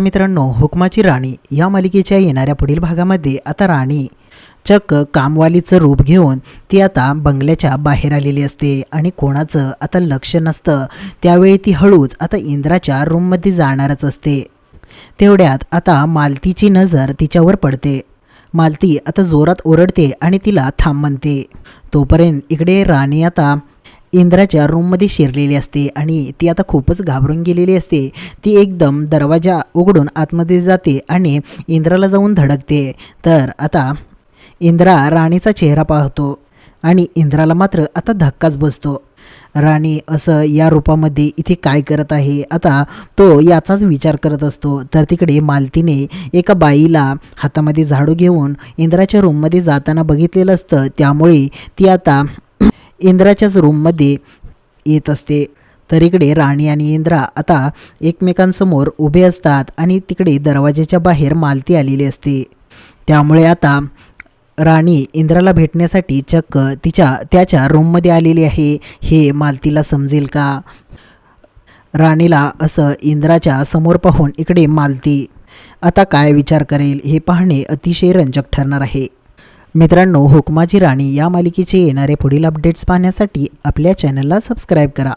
मित्रांनो हुकमाची राणी या मालिकेच्या येणाऱ्या पुढील भागामध्ये आता राणी चक्क कामवालीचं रूप घेऊन ती आता बंगल्याच्या बाहेर आलेली असते आणि कोणाचं आता लक्ष नसतं. त्यावेळी ती हळूच आता इंद्राच्या रूममध्ये जाणारच असते. तेवढ्यात आता मालतीची नजर तिच्यावर पडते. मालती आता जोरात ओरडते आणि तिला थांब म्हणते. तोपर्यंत इकडे राणी आता इंद्राच्या रूममध्ये शिरलेली असते आणि ती आता खूपच घाबरून गेलेली असते. ती एकदम दरवाजा उघडून आतमध्ये जाते आणि इंद्राला जाऊन धडकते. तर आता इंद्रा राणीचा चेहरा पाहतो आणि इंद्राला मात्र आता धक्काच बसतो. राणी असं या रूपामध्ये इथे काय करत आहे? आता तो याचाच विचार करत असतो. तर तिकडे मालतीने एका बाईला हातामध्ये झाडू घेऊन इंद्राच्या रूममध्ये जाताना बघितलेलं असतं. त्यामुळे ती आता इंद्राच्याच रूममध्ये येत असते. तर इकडे राणी आणि इंद्रा आता एकमेकांसमोर उभे असतात आणि तिकडे दरवाज्याच्या बाहेर मालती आलेली असते. त्यामुळे आता राणी इंद्राला भेटण्यासाठी चक्क तिच्या त्याच्या रूममध्ये आलेली आहे हे मालतीला समजेल का? राणीला असं इंद्राच्या समोर पाहून इकडे मालती आता काय विचार करेल हे पाहणे अतिशय रंजक ठरणार आहे. मित्रांनो हुकमाची राणी या मालिकेचे येणारे पुढील अपडेट्स पाहण्यासाठी आपल्या चॅनलला सबस्क्राईब करा.